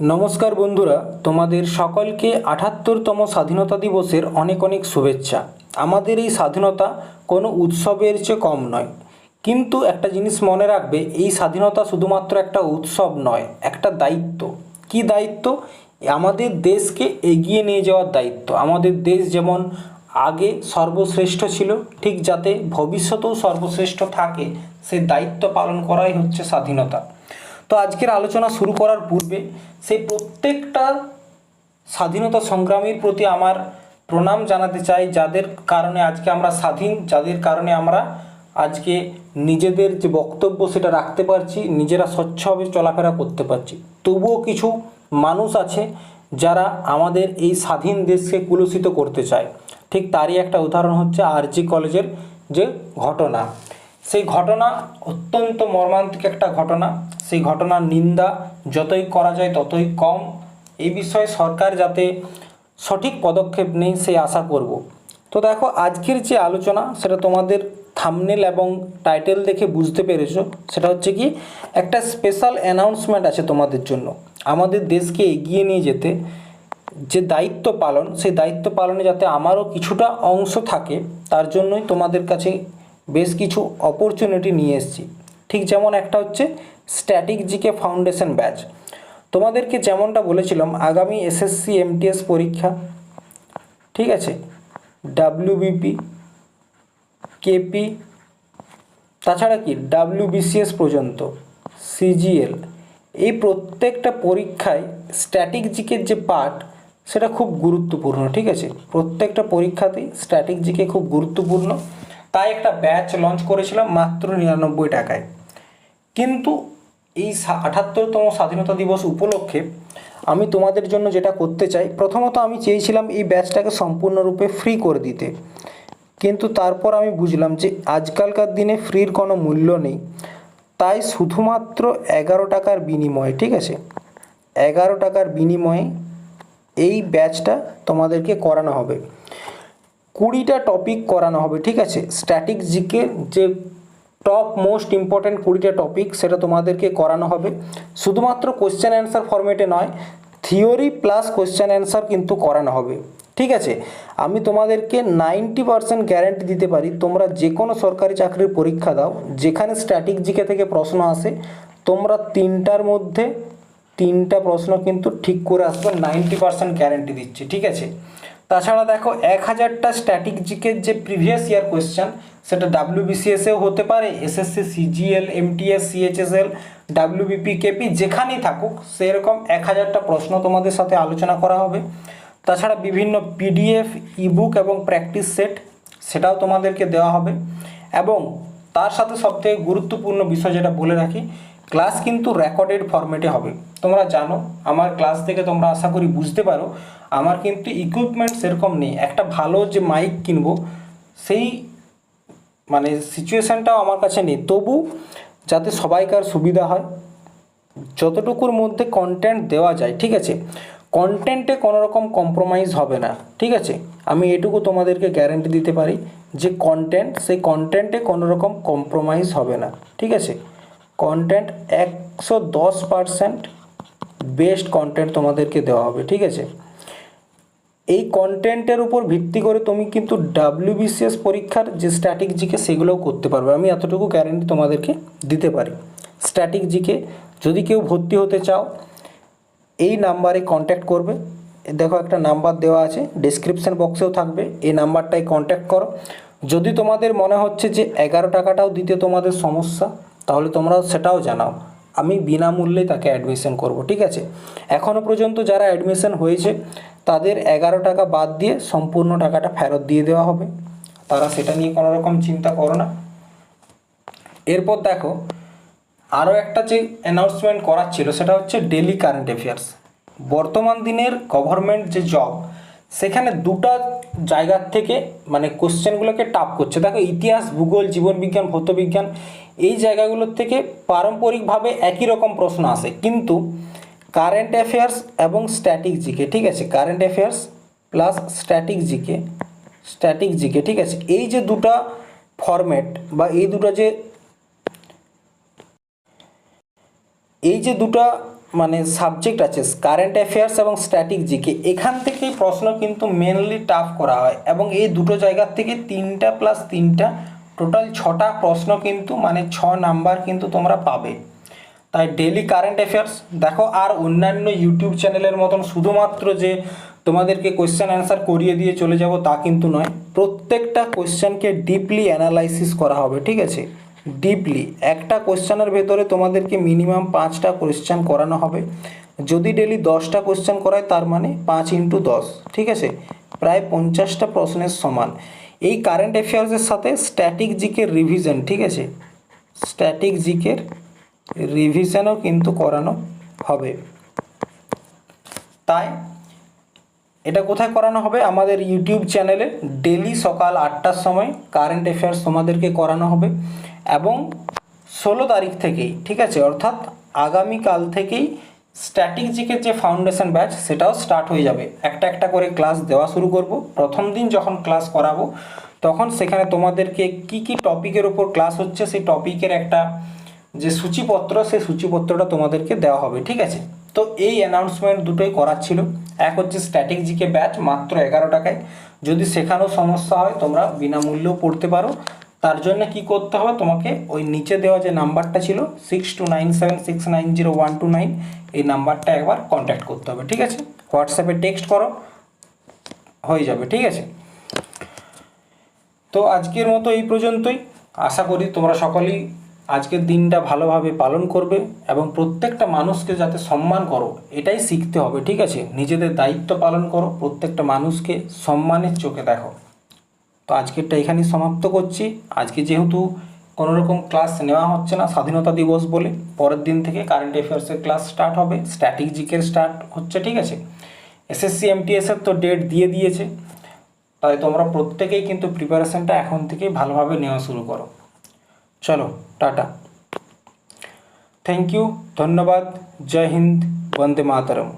নমস্কার বন্ধুরা, তোমাদের সকলকে আঠাত্তরতম স্বাধীনতা দিবসের অনেক অনেক শুভেচ্ছা। আমাদের এই স্বাধীনতা কোনো উৎসবের চেয়ে কম নয়। কিন্তু একটা জিনিস মনে রাখবে, এই স্বাধীনতা শুধুমাত্র একটা উৎসব নয়, একটা দায়িত্ব। কি দায়িত্ব? আমাদের দেশকে এগিয়ে নিয়ে যাওয়ার দায়িত্ব। আমাদের দেশ যেমন আগে সর্বশ্রেষ্ঠ ছিল, ঠিক যাতে ভবিষ্যতেও সর্বশ্রেষ্ঠ থাকে, সে দায়িত্ব পালন করাই হচ্ছে স্বাধীনতা। তো আজকের আলোচনা শুরু করার পূর্বে সেই প্রত্যেকটা স্বাধীনতা সংগ্রামীর প্রতি আমার প্রণাম জানাতে চাই, যাদের কারণে আজকে আমরা স্বাধীন, যাদের কারণে আমরা আজকে নিজেদের যে বক্তব্য সেটা রাখতে পারছি, নিজেরা স্বচ্ছভাবে চলাফেরা করতে পারছি। তবুও কিছু মানুষ আছে যারা আমাদের এই স্বাধীন দেশকে কুলুষিত করতে চায়। ঠিক তারই একটা উদাহরণ হচ্ছে আরজি কলেজের যে ঘটনা। সেই ঘটনা অত্যন্ত মর্মান্তিক একটা ঘটনা। সেই ঘটনার নিন্দা যতই করা যায় ততই কম। এই বিষয়ে সরকার যাতে সঠিক পদক্ষেপ নেই সেই আশা করব। তো দেখো, আজকের যে আলোচনা, সেটা তোমাদের থামনেল এবং টাইটেল দেখে বুঝতে পেরেছ। সেটা হচ্ছে কি, একটা স্পেশাল অ্যানাউন্সমেন্ট আছে তোমাদের জন্য। আমাদের দেশকে এগিয়ে নিয়ে যেতে যে দায়িত্ব পালন, সেই দায়িত্ব পালনে যাতে আমারও কিছুটা অংশ থাকে, তার জন্যই তোমাদের কাছে বেশ কিছু অপরচুনিটি নিয়ে এসেছি। ঠিক যেমন একটা হচ্ছে স্ট্যাটিক জিকে ফাউন্ডেশন ব্যাচ। তোমাদেরকে যেমনটা বলেছিলাম, আগামী এসএসসি এমটিএস পরীক্ষা, ঠিক আছে? ডাব্লিউবিপি কেপি তাছাড়া কি? ডাব্লিউবিসিএস পর্যন্ত সিজিএল এই প্রত্যেকটা পরীক্ষায় স্ট্যাটিক জিকের যে পার্ট, সেটা খুব গুরুত্বপূর্ণ, ঠিক আছে? প্রত্যেকটা পরীক্ষাতেই স্ট্যাটিক জিকে খুব গুরুত্বপূর্ণ। তাই একটা ব্যাচ লঞ্চ করেছিলাম মাত্র নিরানব্বই টাকায়। কিন্তু এই আঠাত্তরতম স্বাধীনতা দিবস উপলক্ষে আমি তোমাদের জন্য যেটা করতে চাই, প্রথমত আমি চেয়েছিলাম এই ব্যাচটাকে সম্পূর্ণরূপে ফ্রি করে দিতে। কিন্তু তারপর আমি বুঝলাম যে আজকালকার দিনে ফ্রির কোনো মূল্য নেই। তাই শুধুমাত্র এগারো টাকার বিনিময়ে, ঠিক আছে? এগারো টাকার বিনিময়ে এই ব্যাচটা তোমাদেরকে করানো হবে। কুড়িটা টপিক করানো হবে, ঠিক আছে? স্ট্যাটিক জিকে যে টপ মোস্ট ইম্পর্ট্যান্ট কুড়িটা টপিক সেটা তোমাদেরকে করানো হবে। শুধুমাত্র কোশ্চেন অ্যান্সার ফরম্যাটে নয় থিওরি প্লাস কোশ্চেন অ্যান্সার কিন্তু করানো হবে। ঠিক আছে? আমি তোমাদেরকে নাইনটি পার্সেন্ট গ্যারেন্টি দিতে পারি, তোমরা যে কোনো সরকারি চাকরির পরীক্ষা দাও, যেখানে স্ট্যাটিক জিকে থেকে প্রশ্ন আসে, তোমরা তিনটার মধ্যে তিনটা প্রশ্ন কিন্তু ঠিক করে আসবে নাইনটি পার্সেন্ট গ্যারেন্টি দিচ্ছি। ঠিক আছে? তাছাড়া দেখো, এক হাজারটা স্ট্যাটিক জিকের যে প্রিভিয়াস ইয়ার কোয়েশ্চেন সেটা ডাব্লিউবিসিএসেও হতে পারে SSC CGL MTS CHSL WBP KP যেখানেই থাকুক, সেরকম এক হাজারটা প্রশ্ন তোমাদের সাথে আলোচনা করা হবে। তাছাড়া বিভিন্ন পিডিএফ ইবুক এবং প্র্যাকটিস সেট সেটাও তোমাদেরকে দেওয়া হবে। এবং তার সাথে সবথেকে গুরুত্বপূর্ণ বিষয় যেটা বলে রাখি ক্লাস কিন্তু রেকর্ডেড ফরম্যাটে হবে। তোমরা জানো, আমার ক্লাস থেকে তোমরা আশা করি বুঝতে পারো, আমার কিন্তু ইকুইপমেন্ট সেরকম নেই। একটা ভালো যে মাইক কিনবো, সেই মানে সিচুয়েশানটাও আমার কাছে নেই। তবু যাতে সবাইকার সুবিধা হয়, যতটুকুর মধ্যে কন্টেন্ট দেওয়া যায়, ঠিক আছে? কন্টেন্টে কোনো রকম কম্প্রোমাইজ হবে না, ঠিক আছে? আমি এটুকু তোমাদেরকে গ্যারেন্টি দিতে পারি যে কন্টেন্ট সেই কন্টেন্টে কোনো রকম কম্প্রোমাইজ হবে না, ঠিক আছে? কন্টেন্ট একশো দশ পারসেন্ট বেস্ট কন্টেন্ট তোমাদেরকে দেওয়া হবে, ঠিক আছে? এই কন্টেন্টের উপর ভিত্তি করে তুমি কিন্তু ডাব্লিউবিসিএস পরীক্ষার যে স্ট্যাটিক জিকে সেগুলোও করতে পারবে। আমি এতটুকু গ্যারেন্টি তোমাদেরকে দিতে পারি। স্ট্যাটিক জিকে যদি কেউ ভর্তি হতে চাও, এই নাম্বারে কন্ট্যাক্ট করবে। দেখো একটা নাম্বার দেওয়া আছে ডিসক্রিপশন বক্সেও থাকবে, এই নাম্বারটায় কন্ট্যাক্ট করো। যদি তোমাদের মনে হচ্ছে যে এগারো টাকাটাও দিতে তোমাদের সমস্যা তাহলে তোমরা সেটাও জানাও। আমি বিনামূল্যে তাকে অ্যাডমিশন করব, ঠিক আছে? এখনও পর্যন্ত যারা অ্যাডমিশন হয়েছে, তাদের এগারো টাকা বাদ দিয়ে সম্পূর্ণ টাকাটা ফেরত দিয়ে দেওয়া হবে। তারা সেটা নিয়ে কোনো রকম চিন্তা করো না। এরপর দেখো, আরও একটা যে অ্যানাউন্সমেন্ট করার ছিল, সেটা হচ্ছে ডেলি কারেন্ট অ্যাফেয়ার্স বর্তমান দিনের গভর্নমেন্ট যে জব সেখানে দুটা জায়গার থেকে মানে কোশ্চেনগুলোকে টাপ করছে। দেখো, ইতিহাস, ভূগোল, জীবনবিজ্ঞান, ভৌতবিজ্ঞান, এই জায়গাগুলোর থেকে পারম্পরিকভাবে একই রকম প্রশ্ন আসে। কিন্তু কারেন্ট অ্যাফেয়ার্স এবং স্ট্যাটিক জিকে ঠিক আছে? Current affairs plus static GK static GK ঠিক আছে? এই যে দুটা ফরম্যাট বা এই দুটো যে, এই যে দুটো মানে সাবজেক্ট আছে কারেন্ট অ্যাফেয়ার্স এবং স্ট্যাটিক জিকে এখান থেকেই প্রশ্ন কিন্তু মেনলি টাফ করা হয় এবং এই দুটো জায়গার থেকে তিনটা প্লাস তিনটা টোটাল ছটা প্রশ্ন কিন্তু মানে ছ নাম্বার কিন্তু তোমরা পাবে। তাই ডেলি কারেন্ট অ্যাফেয়ার্স দেখো আর অন্যান্য ইউটিউব চ্যানেলের মতন শুধুমাত্র যে তোমাদেরকে কোয়েশ্চেন অ্যান্সার করিয়ে দিয়ে চলে যাব তা কিন্তু নয়, প্রত্যেকটা কোয়েশ্চেনকে ডিপলি অ্যানালাইসিস করা হবে, ঠিক আছে? ডিপলি একটা কোয়েশ্চেনের ভেতরে তোমাদেরকে মিনিমাম পাঁচটা কোয়েশ্চেন করানো হবে। যদি ডেলি দশটা কোয়েশ্চেন করায়, তার মানে পাঁচ ইন্টু দশ, ঠিক আছে? প্রায় পঞ্চাশটা প্রশ্নের সমান। এই কারেন্ট অ্যাফেয়ার্সের সাথে স্ট্যাটিক জিকের রিভিশন ঠিক আছে? স্ট্যাটিক জিকের রিভিশনও কিন্তু করানো হবে। তাই এটা কোথায় করানো হবে? আমাদের ইউটিউব চ্যানেলে ডেলি সকাল আটটার সময় কারেন্ট অ্যাফেয়ার্স তোমাদেরকে করানো হবে এবং ষোলো তারিখ থেকেই, ঠিক আছে? অর্থাৎ আগামীকাল থেকেই স্ট্যাটিক যে ফাউন্ডেশন ব্যাচ সেটাও স্টার্ট হয়ে যাবে। একটা একটা করে ক্লাস দেওয়া শুরু করব। প্রথম দিন যখন ক্লাস করাবো, তখন সেখানে তোমাদেরকে কি কি টপিকের ওপর ক্লাস হচ্ছে, সেই টপিকের একটা যে সূচিপত্র, সেই সূচিপত্রটা তোমাদেরকে দেওয়া হবে, ঠিক আছে? তো এই অ্যানাউন্সমেন্ট দুটোই করার ছিল। এক হচ্ছে স্ট্যাটিক জিকে ব্যাচ মাত্র এগারো টাকায়। যদি সেখানেও সমস্যা হয়, তোমরা বিনামূল্যেও পড়তে পারো। তার জন্য কি করতে হবে? তোমাকে ওই নিচে দেওয়া যে নাম্বারটা ছিল six two nine seven six nine zero one two nine এই নাম্বারটা একবার কন্ট্যাক্ট করতে হবে, ঠিক আছে? হোয়াটসঅ্যাপে টেক্সট করো, হয়ে যাবে, ঠিক আছে? তো আজকের মতো এই পর্যন্তই। আশা করি তোমরা সকলেই আজকের দিনটা ভালোভাবে পালন করবে এবং প্রত্যেকটা মানুষকে যাতে সম্মান করো, এটাই শিখতে হবে, ঠিক আছে? নিজেদের দায়িত্ব পালন করো, প্রত্যেকটা মানুষকে সম্মানের চোখে দেখো। তো আজকেরটা এখানেই সমাপ্ত করছি। আজকে যেহেতু কোনো রকম ক্লাস নেওয়া হচ্ছে না, স্বাধীনতা দিবস বলে, পরের দিন থেকে কারেন্ট অ্যাফেয়ার্সের ক্লাস স্টার্ট হবে স্ট্যাটিক জিকের স্টার্ট হচ্ছে, ঠিক আছে? এসএসসি এমটিএসের তো ডেট দিয়ে দিয়েছে। তাই তোমরা প্রত্যেকেই কিন্তু প্রিপারেশনটা এখন থেকেই ভালোভাবে নেওয়া শুরু করো। चलो टाटा। थैंक यू धन्यवाद जय हिंद वंदे मातरम।